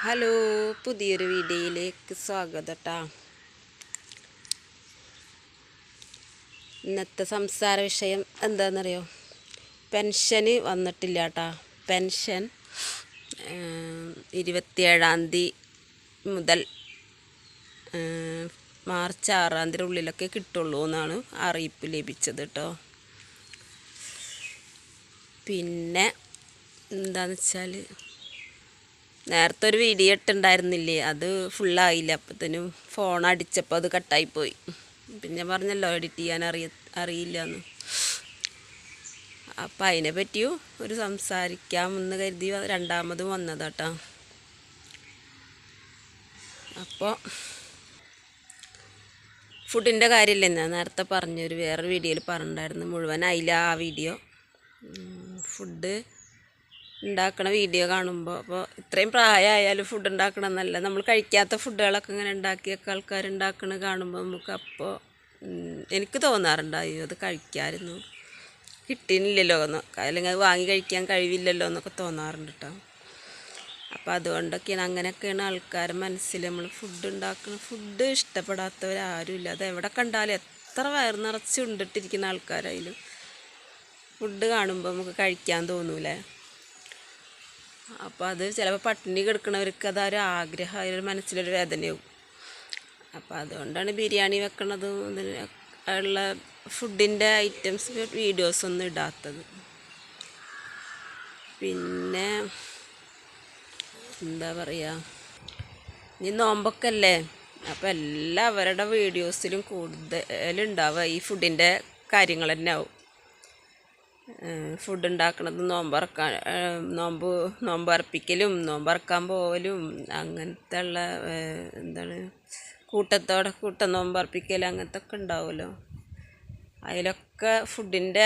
Hello പുതിയൊരു വീഡിയോയിലേക്ക് സ്വാഗതം കേട്ടോ ഇന്നത്തെ സംസാര വിഷയം എന്താണെന്നറിയോ പെൻഷന് വന്നിട്ടില്ല കേട്ടോ പെൻഷൻ ഇരുപത്തിയേഴാം തീയതി മുതൽ മാർച്ച് ആറാം തീയതി ഉള്ളിലൊക്കെ കിട്ടുള്ളൂ എന്നാണ് അറിയിപ്പ് ലഭിച്ചത് കേട്ടോ പിന്നെ എന്താണെന്ന് വെച്ചാൽ നേരത്തെ ഒരു വീഡിയോ ഇട്ടുണ്ടായിരുന്നില്ലേ? അത് ഫുള്ളായില്ല അപ്പത്തേനും ഫോൺ അടിച്ചപ്പോൾ അത് കട്ടായിപ്പോയി. പിന്നെ പറഞ്ഞല്ലോ എഡിറ്റ് ചെയ്യാൻ അറിയ അറിയില്ല എന്ന് അപ്പം അതിനെ പറ്റിയും ഒരു സംസാരിക്കാമെന്ന് കരുതി രണ്ടാമതും വന്നതാട്ടോ അപ്പോൾ ഫുഡിന്റെ കാര്യമില്ലേ ഞാൻ നേരത്തെ പറഞ്ഞൊരു വേറൊരു വീഡിയോയിൽ പറഞ്ഞിട്ടുണ്ടായിരുന്നു മുഴുവനായില്ല ആ വീഡിയോ ഫുഡ് ഉണ്ടാക്കണ വീഡിയോ കാണുമ്പോൾ അപ്പോൾ ഇത്രയും പ്രായമായാലും ഫുഡ് ഉണ്ടാക്കണം എന്നല്ല നമ്മൾ കഴിക്കാത്ത ഫുഡുകളൊക്കെ ഇങ്ങനെ ഉണ്ടാക്കിയൊക്കെ ആൾക്കാർ ഉണ്ടാക്കണ കാണുമ്പോൾ നമുക്ക് അപ്പോൾ എനിക്ക് തോന്നാറുണ്ട് അയ്യോ അത് കഴിക്കാമായിരുന്നു കിട്ടിയില്ലല്ലോ എന്ന് അല്ലെങ്കിൽ അത് വാങ്ങി കഴിക്കാൻ കഴിവില്ലല്ലോ എന്നൊക്കെ തോന്നാറുണ്ട് കേട്ടോ അപ്പോൾ അതുകൊണ്ടൊക്കെയാണ് അങ്ങനെയൊക്കെയാണ് ആൾക്കാരുടെ മനസ്സിൽ നമ്മൾ ഫുഡ് ഉണ്ടാക്കുന്ന ഫുഡ് ഇഷ്ടപ്പെടാത്തവരാരുമില്ല അത് എവിടെ കണ്ടാലും എത്ര വയറ് നിറച്ച് ഉണ്ടിട്ടിരിക്കുന്ന ആൾക്കാരായാലും ഫുഡ് കാണുമ്പോൾ നമുക്ക് കഴിക്കാൻ തോന്നൂലേ? അപ്പോൾ അത് ചിലപ്പോൾ പട്ടിണി കിടക്കുന്നവർക്ക് അതൊരു ആഗ്രഹം ഒരു മനസ്സിലൊരു വേദനയാവും. അപ്പോൾ അതുകൊണ്ടാണ് ബിരിയാണി വെക്കണതും ഉള്ള ഫുഡിന്റെ ഐറ്റംസ് വീഡിയോസ് ഒന്നും ഇടാത്തത്. പിന്നെ എന്താ പറയുക ഇനി നോമ്പൊക്കല്ലേ? അപ്പം അപ്പോൾ എല്ലാവരുടെ വീഡിയോസിലും കൂടുതലുണ്ടാവുക ഈ ഫുഡിന്റെ കാര്യങ്ങൾ തന്നെ ആവും ഫുഡ് ഉണ്ടാക്കണത് നോമ്പറക്കാൻ നോമ്പ് നോമ്പറപ്പിക്കലും നോമ്പറക്കാൻ പോവലും അങ്ങനത്തെ ഉള്ള എന്താണ് കൂട്ടത്തോടെ കൂട്ട നോമ്പറപ്പിക്കൽ അങ്ങനത്തെ ഒക്കെ ഉണ്ടാവുമല്ലോ. അതിലൊക്കെ ഫുഡിന്റെ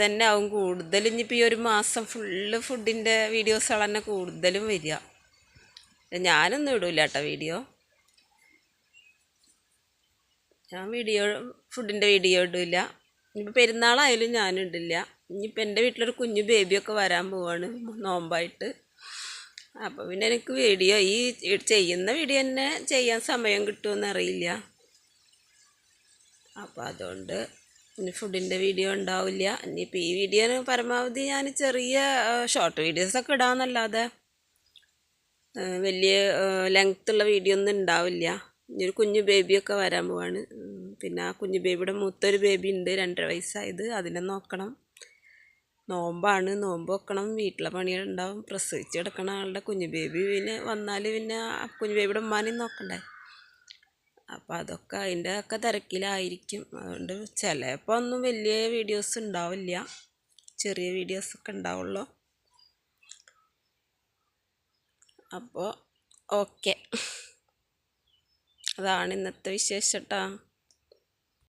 തന്നെ ആവും. കൂടുതൽ ഇനിയിപ്പോൾ ഈ ഒരു മാസം ഫുള്ള് ഫുഡിന്റെ വീഡിയോസുകൾ തന്നെ കൂടുതലും വരിക. ഞാനൊന്നും ഇടില്ല കേട്ടോ വീഡിയോ ഞാൻ വീഡിയോ ഫുഡിന്റെ വീഡിയോ ഇടില്ല ഇനിയിപ്പോൾ പെരുന്നാളായാലും ഞാനിടില്ല. ഇനിയിപ്പോൾ എന്റെ വീട്ടിലൊരു കുഞ്ഞു ബേബിയൊക്കെ വരാൻ പോവാണ് നോമ്പായിട്ട്. അപ്പോൾ പിന്നെ എനിക്ക് വീഡിയോ ഈ ചെയ്യുന്ന വീഡിയോ തന്നെ ചെയ്യാൻ സമയം കിട്ടുമെന്ന് അറിയില്ല. അപ്പോൾ അതുകൊണ്ട് ഇനി ഫുഡിന്റെ വീഡിയോ ഉണ്ടാവില്ല. ഇനിയിപ്പോൾ ഈ വീഡിയോ പരമാവധി ഞാൻ ചെറിയ ഷോർട്ട് വീഡിയോസൊക്കെ ഇടാമെന്നല്ലാതെ വലിയ ലെങ്ത്തുള്ള വീഡിയോ ഒന്നും ഉണ്ടാവില്ല. ഇനി ഒരു കുഞ്ഞു ബേബിയൊക്കെ വരാൻ പോവാണ്. പിന്നെ ആ കുഞ്ഞു ബേബിയുടെ മൂത്തൊരു ബേബി ഉണ്ട് രണ്ടര വയസ്സായത്. അതിനെ നോക്കണം. നോമ്പാണ്. നോമ്പ് വെക്കണം വീട്ടിലെ പണിയുണ്ടാവും പ്രസവിച്ച് കിടക്കണ ആളുടെ കുഞ്ഞു ബേബി പിന്നെ വന്നാൽ പിന്നെ കുഞ്ഞു ബേബിയുടെ ഉമ്മാനെയും നോക്കണ്ടേ? അപ്പോൾ അതൊക്കെ അതിന്റെ ഒക്കെ തിരക്കിലായിരിക്കും. അതുകൊണ്ട് ചിലപ്പോൾ ഒന്നും വലിയ വീഡിയോസ് ഉണ്ടാവില്ല. ചെറിയ വീഡിയോസൊക്കെ ഉണ്ടാവുള്ളൂ. അപ്പോൾ ഓക്കെ. അതാണ് ഇന്നത്തെ വിശേഷം കേട്ടോ